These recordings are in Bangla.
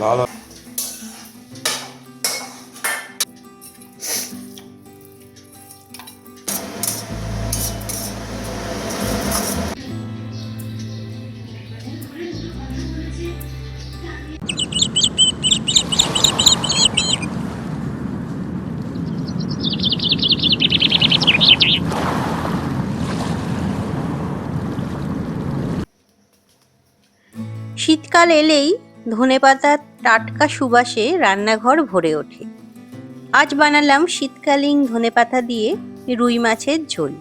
লাল শীতকাল এলেই ধনেপাতার টাটকা সুবাসে রান্নাঘর ভরে ওঠে। আজ বানালাম শীতকালীন ধনেপাতা দিয়ে রুই মাছের ঝোল।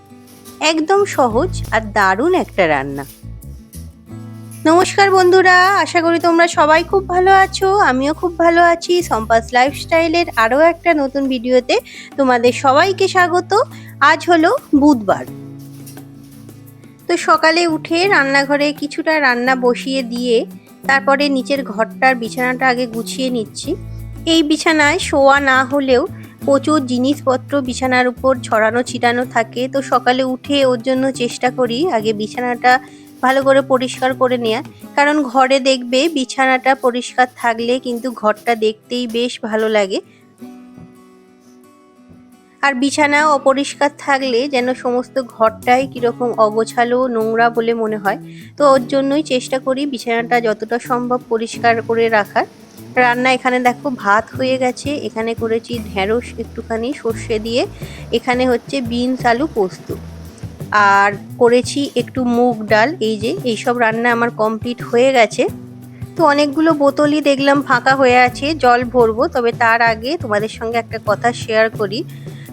একদম সহজ আর দারুণ একটা রান্না। নমস্কার বন্ধুরা, আশা করি তোমরা সবাই খুব ভালো আছো, আমিও খুব ভালো আছি। সম্পাস লাইফস্টাইলের আরও একটা নতুন ভিডিওতে তোমাদের সবাইকে স্বাগত। আজ হলো বুধবার। তো সকালে উঠে রান্নাঘরে কিছুটা রান্না বসিয়ে দিয়ে তারপরে নিচের ঘরটার বিছানাটা আগে গুছিয়ে নিচ্ছি। এই বিছানায় শোয়া না হলেও প্রচুর জিনিসপত্র বিছানার উপর ছড়ানো ছিটানো থাকে। তো সকালে উঠে ওর জন্য চেষ্টা করি আগে বিছানাটা ভালো করে পরিষ্কার করে নেওয়া কারণ ঘরে দেখবে বিছানাটা পরিষ্কার থাকলে কিন্তু ঘরটা দেখতেই বেশ ভালো লাগে। আর বিছানা অপরিষ্কার থাকলে যেন সমস্ত ঘরটাই কীরকম অগোছালো নোংরা বলে মনে হয়। তো ওর জন্যই চেষ্টা করি বিছানাটা যতটা সম্ভব পরিষ্কার করে রাখার। রান্না এখানে দেখো ভাত হয়ে গেছে, এখানে করেছি ঢেঁড়স একটুখানি, সর্ষে দিয়ে। এখানে হচ্ছে বিনস, আলু পোস্ত। আর করেছি একটু মুগ ডাল, এই যে এইসব রান্না আমার কমপ্লিট হয়ে গেছে। তো অনেকগুলো বোতলই দেখলাম ফাঁকা হয়ে আছে, জল ভরবো, তবে তার আগে তোমাদের সঙ্গে একটা কথা শেয়ার করি।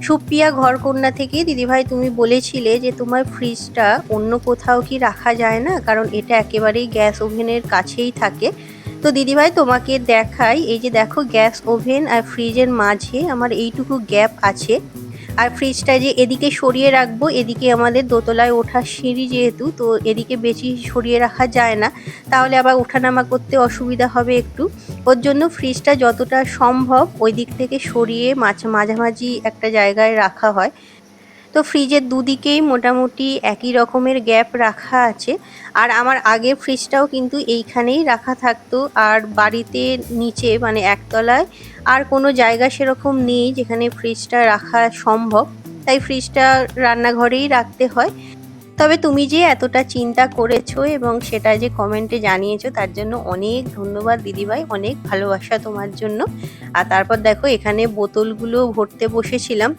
সুপ্রিয়া ঘরকন্যা থেকে দিদিভাই, তুমি বলেছিলে যে তোমার ফ্রিজটা অন্য কোথাও কি রাখা যায় না? কারণ এটা একেবারেই গ্যাস ওভেনের কাছেই থাকে। তো দিদিভাই, তোমাকে দেখাই, এই যে দেখো গ্যাস ওভেন আর ফ্রিজের মাঝে আমার এইটুকু গ্যাপ আছে। আর ফ্রিজটা যে এদিকে সরিয়ে রাখব, এদিকে আমাদের দোতলায় ওঠার সিঁড়ি যেহেতু, তো এদিকে বেশি সরিয়ে রাখা যায় না। তাহলে আবার ওঠানামা করতে অসুবিধা হবে একটু। ওর জন্য ফ্রিজটা যতটা সম্ভব ওই দিক থেকে সরিয়ে মাছ মাঝামাঝি একটা জায়গায় রাখা হয়। তো ফ্রিজের দুদিকেই মোটামুটি একই রকমের গ্যাপ রাখা আছে। আর আমার আগের ফ্রিজটাও কিন্তু এইখানেই রাখা থাকতো। আর বাড়িতে নিচে মানে একতলায় আর কোনো জায়গা সেরকম নেই যেখানে ফ্রিজটা রাখা সম্ভব। তাই ফ্রিজটা রান্নাঘরেই রাখতে হয়। তবে তুমি যে এতটা চিন্তা করেছ এবং সেটা যে কমেন্টে জানিয়েছো, তার জন্য অনেক ধন্যবাদ দিদিভাই, অনেক ভালোবাসা তোমার জন্য। আর তারপর দেখো এখানে বোতলগুলো ভরতে বসেছিলাম।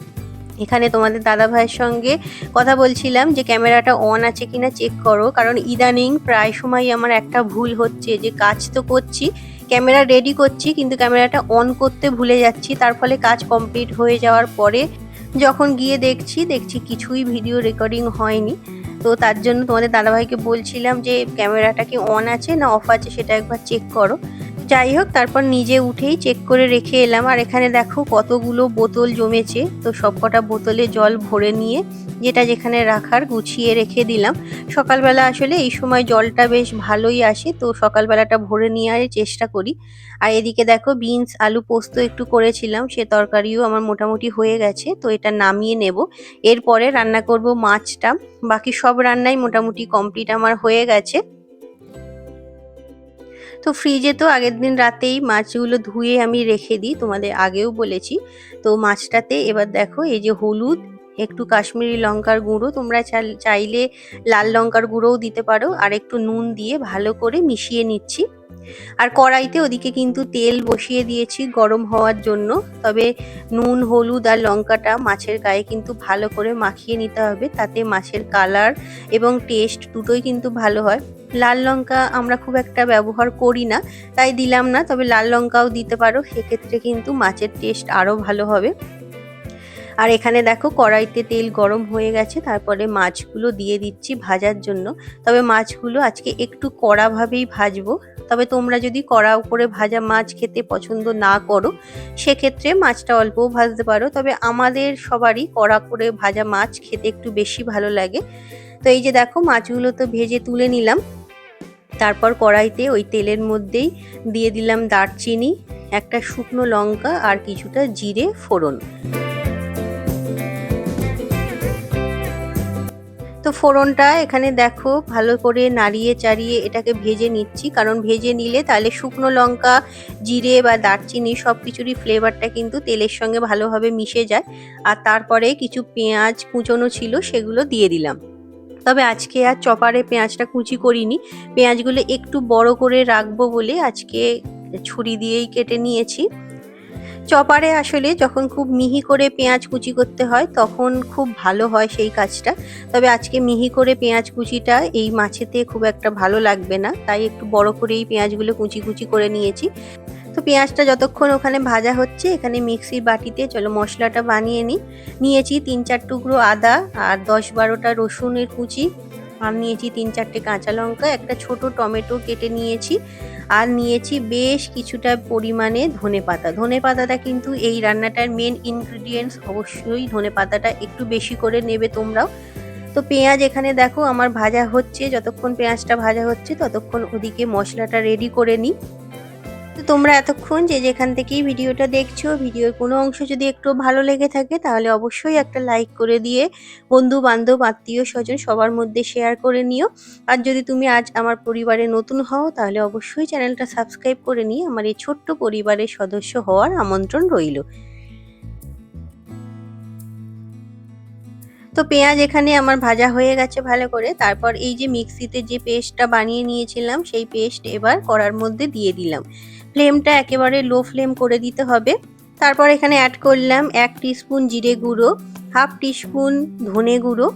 এখানে তোমাদের দাদা ভাইয়ের সঙ্গে কথা বলছিলাম যে ক্যামেরাটা অন আছে কিনা চেক করো, কারণ ইদানিং প্রায় সময় আমার একটা ভুল হচ্ছে যে কাজ তো করছি, ক্যামেরা রেডি করছি, কিন্তু ক্যামেরাটা অন করতে ভুলে যাচ্ছি, তার ফলে কাজ কমপ্লিট হয়ে যাওয়ার পরে যখন গিয়ে দেখছি দেখছি কিছুই ভিডিও রেকর্ডিং হয়নি। তো তার জন্য তোমাদের দাদাভাইকে বলছিলাম যে ক্যামেরাটা কি অন আছে না অফ আছে সেটা একবার চেক করো। যাই হোক, তারপর নিজে উঠেই চেক করে রেখে এলাম। আর এখানে দেখো কতগুলো বোতল জমেছে। তো সবকটা বোতলে জল ভরে নিয়ে যেটা যেখানে রাখার গুছিয়ে রেখে দিলাম। সকালবেলা আসলে এই সময় জলটা বেশ ভালোই আসে, তো সকালবেলাটা ভরে নেওয়ার চেষ্টা করি। আর এদিকে দেখো বিনস আলু পোস্ত একটু করেছিলাম, সে তরকারিও আমার মোটামুটি হয়ে গেছে, তো এটা নামিয়ে নেব। এরপরে রান্না করব মাছটা, বাকি সব রান্নাই মোটামুটি কমপ্লিট আমার হয়ে গেছে। তো ফ্রিজে তো আগের দিন রাতেই মাছগুলো ধুয়ে আমি রেখে দিই, তোমাদের আগেও বলেছি। তো মাছটাতে এবার দেখো, এই যে হলুদ, একটু কাশ্মীরি লঙ্কার গুঁড়ো, তোমরা চাইলে লাল লঙ্কার গুঁড়োও দিতে পারো। আর একটু নুন দিয়ে ভালো করে মিশিয়ে নিচ্ছি। আর কড়াইতে ওদিকে কিন্তু তেল বসিয়ে দিয়েছি গরম হওয়ার জন্য। তবে নুন, হলুদ আর লঙ্কাটা মাছের গায়ে কিন্তু ভালো করে মাখিয়ে নিতে হবে। তাতে মাছের কালার এবং টেস্ট দুটোই কিন্তু ভালো হয়। লাল লঙ্কা আমরা খুব একটা ব্যবহার করি না, তাই দিলাম না। তবে লাল লঙ্কাও দিতে পারো, সেক্ষেত্রে কিন্তু মাছের টেস্ট আরও ভালো হবে। আর এখানে দেখো কড়াইতে তেল গরম হয়ে গেছে, তারপরে মাছগুলো দিয়ে দিচ্ছি ভাজার জন্য। তবে মাছগুলো আজকে একটু কড়াভাবেই ভাজবো। তবে তোমরা যদি কড়া করে ভাজা মাছ খেতে পছন্দ না করো, সেক্ষেত্রে মাছটা অল্পও ভাজতে পারো। তবে আমাদের সবারই কড়া করে ভাজা মাছ খেতে একটু বেশি ভালো লাগে। তো এই যে দেখো, মাছগুলো তো ভেজে তুলে নিলাম। তারপর কড়াইতে ওই তেলের মধ্যেই দিয়ে দিলাম দারচিনি, একটা শুকনো লঙ্কা আর কিছুটা জিরে ফোড়ন। তো ফোড়নটা এখানে দেখো ভালো করে নাড়িয়ে চাড়িয়ে এটাকে ভেজে নিচ্ছি। কারণ ভেজে নিলে তাহলে শুকনো লঙ্কা, জিরে বা দারচিনি সব কিছুরই ফ্লেভারটা কিন্তু তেলের সঙ্গে ভালোভাবে মিশে যায়। আর তারপরে কিছু পেঁয়াজ কুচোনো ছিল সেগুলো দিয়ে দিলাম। তবে আজকে আর চপারে পেঁয়াজটা কুচি করিনি। পেঁয়াজগুলো একটু বড় করে রাখব বলে আজকে ছুরি দিয়েই কেটে নিয়েছি। চপারে আসলে যখন খুব মিহি করে পেঁয়াজ কুচি করতে হয়, তখন খুব ভালো হয় সেই কাজটা। তবে আজকে মিহি করে পেঁয়াজ কুচিটা এই মাছেতে খুব একটা ভালো লাগবে না। তাই একটু বড় করেই পেঁয়াজগুলো কুচি কুচি করে নিয়েছি। তো পেঁয়াজটা যতক্ষণ ওখানে ভাজা হচ্ছে, এখানে মিক্সির বাটিতে চলো মশলাটা বানিয়ে নিই। নিয়েছি তিন চার টুকরো আদা আর দশ বারোটা রসুনের কুচি। আর নিয়েছি তিন চারটে কাঁচা লঙ্কা, একটা ছোট টমেটো কেটে নিয়েছি। আর নিয়েছি বেশ কিছুটা পরিমাণে ধনে পাতা। ধনে পাতাটা কিন্তু এই রান্নাটার মেন ইনগ্রিডিয়েন্টস অবশ্যই ধনে পাতাটা একটু বেশি করে নেবে তোমরাও। তো পেঁয়াজ এখানে দেখো, আমার ভাজা হচ্ছে, যতক্ষণ পেঁয়াজটা ভাজা হচ্ছে ততক্ষণ ওদিকে মশলাটা রেডি করে নিই। তো তোমরা এতক্ষণ যে যেখান থেকেই ভিডিওটা দেখছ, ভিডিওর কোনো অংশ যদি একটু ভালো লেগে থাকে, তাহলে অবশ্যই একটা লাইক করে দিয়ে বন্ধু, বান্ধব, আত্মীয়, স্বজন সবার মধ্যে শেয়ার করে নিও। আর যদি তুমি আজ আমার পরিবারে নতুন হও, তাহলে অবশ্যই চ্যানেলটা সাবস্ক্রাইব করে নিয়ে আমার এই ছোট্ট পরিবারের সদস্য হওয়ার আমন্ত্রণ রইল। তো পেঁয়াজ এখানে আমার ভাজা হয়ে গেছে ভালো করে। তারপর এই যে মিক্সিতে যে পেস্টটা বানিয়ে নিয়েছিলাম, সেই পেস্ট এবার করার মধ্যে দিয়ে দিলাম। ফ্লেমটা একেবারে লো ফ্লেম করে দিতে হবে। তারপর এখানে অ্যাড করলাম এক টিস্পুন জিরে গুঁড়ো হাফ টিস্পুন ধনে গুঁড়ো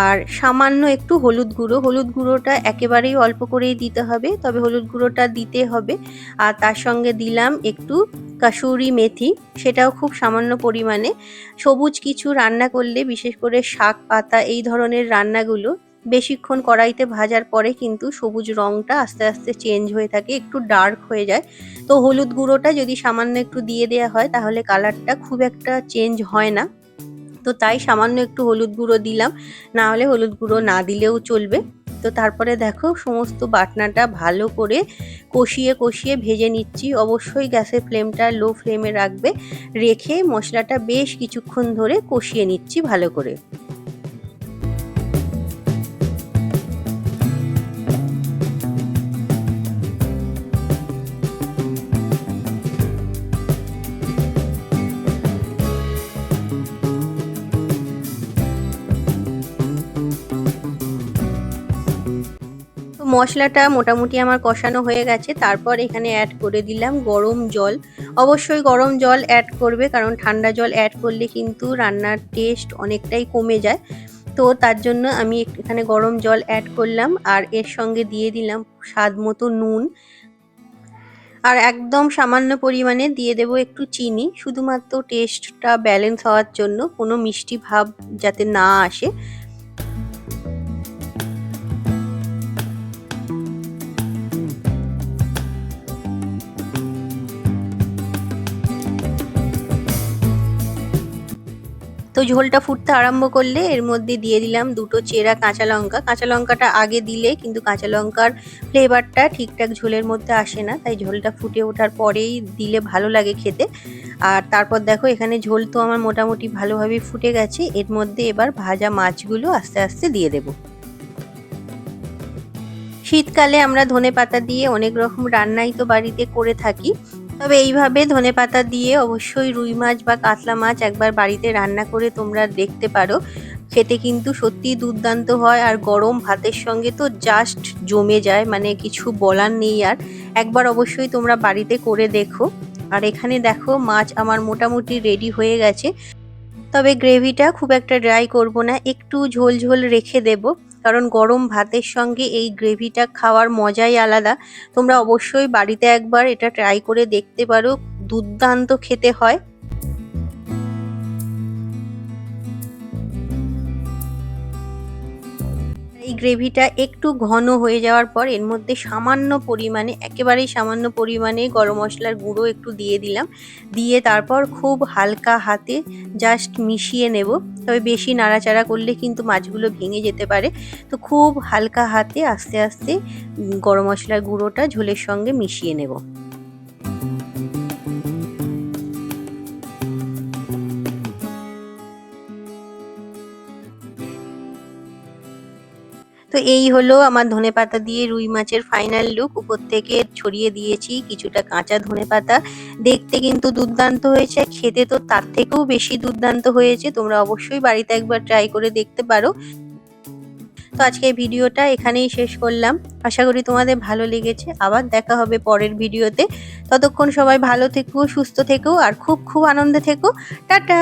আর সামান্য একটু হলুদ গুঁড়ো। হলুদ গুঁড়োটা একেবারেই অল্প করেই দিতে হবে, তবে হলুদ গুঁড়োটা দিতে হবে। আর তার সঙ্গে দিলাম একটু কাসুরি মেথি, সেটাও খুব সামান্য পরিমাণে। সবুজ কিছু রান্না করলে, বিশেষ করে শাক, পাতা, এই ধরনের রান্নাগুলো বেশিক্ষণ কড়াইতে ভাজার পরে কিন্তু সবুজ রঙটা আস্তে আস্তে চেঞ্জ হয়ে থাকে, একটু ডার্ক হয়ে যায়। তো হলুদ গুঁড়োটা যদি সামান্য একটু দিয়ে দেওয়া হয়, তাহলে কালারটা খুব একটা চেঞ্জ হয় না। তো তাই সামান্য একটু হলুদ গুঁড়ো দিলাম, না হলে হলুদ গুঁড়ো না দিলেও চলবে। তো তারপরে দেখো, সমস্ত বাটনাটা ভালো করে কষিয়ে কষিয়ে ভেজে নিচ্ছি। অবশ্যই গ্যাসের ফ্লেমটা লো ফ্লেমে রাখবে। রেখে মশলাটা বেশ কিছুক্ষণ ধরে কষিয়ে নিচ্ছি ভালো করে। মশলাটা মোটামুটি আমার কষানো হয়ে গেছে। তারপর এখানে অ্যাড করে দিলাম গরম জল। অবশ্যই গরম জল অ্যাড করবে, কারণ ঠান্ডা জল অ্যাড করলে কিন্তু রান্নার টেস্ট অনেকটাই কমে যায়। তো তার জন্য আমি এখানে গরম জল অ্যাড করলাম আর এর সঙ্গে দিয়ে দিলাম স্বাদ মতো নুন। আর একদম সামান্য পরিমাণে দিয়ে দেব একটু চিনি, শুধুমাত্র টেস্টটা ব্যালেন্স হওয়ার জন্য, কোনো মিষ্টি ভাব যাতে না আসে। তো ঝোলটা ফুটতে আরম্ভ করলে এর মধ্যে দিয়ে দিলাম দুটো চেরা কাঁচা লঙ্কা। কাঁচা লঙ্কাটা আগে দিলে কিন্তু কাঁচা লঙ্কার ফ্লেভারটা ঠিকঠাক ঝোলের মধ্যে আসে না, তাই ঝোলটা ফুটে ওঠার পরেই দিলে ভালো লাগে খেতে। আর তারপর দেখো এখানে ঝোল তো আমার মোটামুটি ভালোভাবে ফুটে গেছে, এর মধ্যে এবার ভাজা মাছগুলো আস্তে আস্তে দিয়ে দেবো। শীতকালে আমরা ধনে পাতা দিয়ে অনেক রকম রান্নাই তো বাড়িতে করে থাকি তবে এইভাবে ধনে পাতা দিয়ে অবশ্যই রুই মাছ বা কাতলা মাছ একবার বাড়িতে রান্না করে তোমরা দেখতে পারো। খেতে কিন্তু সত্যি দুর্দান্ত হয় আর গরম ভাতের সঙ্গে তো জাস্ট জমে যায় মানে কিছু বলার নেই আর। একবার অবশ্যই তোমরা বাড়িতে করে দেখো। আর এখানে দেখো মাছ আমার মোটামুটি রেডি হয়ে গেছে। তবে গ্রেভিটা খুব একটা ড্রাই করব না, একটু ঝোল ঝোল রেখে দেব। কারণ গরম ভাতের সঙ্গে এই গ্রেভিটা খাওয়ার মজাই আলাদা। তোমরা অবশ্যই বাড়িতে একবার এটা ট্রাই করে দেখতে পারো। দুর্দান্ত খেতে হয়। এই গ্রেভিটা একটু ঘন হয়ে যাওয়ার পর এর মধ্যে সামান্য পরিমাণে, একেবারেই সামান্য পরিমাণে গরম মশলার গুঁড়ো একটু দিয়ে দিলাম। দিয়ে তারপর খুব হালকা হাতে জাস্ট মিশিয়ে নেব। তবে বেশি নাড়াচাড়া করলে কিন্তু মাছগুলো ভেঙে যেতে পারে। তো খুব হালকা হাতে আস্তে আস্তে গরম মশলার গুঁড়োটা ঝোলের সঙ্গে মিশিয়ে নেব। তো এই হলো আমার ধনেপাতা দিয়ে রুই মাছের ফাইনাল লুক উপর থেকে ছড়িয়ে দিয়েছি কিছুটা কাঁচা ধনেপাতা দেখতে কিন্তু দুর্দান্ত হয়েছে, খেতে তো তার থেকেও বেশি দুর্দান্ত হয়েছে। তোমরা অবশ্যই বাড়িতে একবার ট্রাই করে দেখতে পারো। তো আজকে ভিডিওটা এখানেই শেষ করলাম। আশা করি তোমাদের ভালো লেগেছে। আবার দেখা হবে পরের ভিডিওতে। ততক্ষণ সবাই ভালো থেকো, সুস্থ থেকো, আর খুব খুব আনন্দে থেকো। টাটা!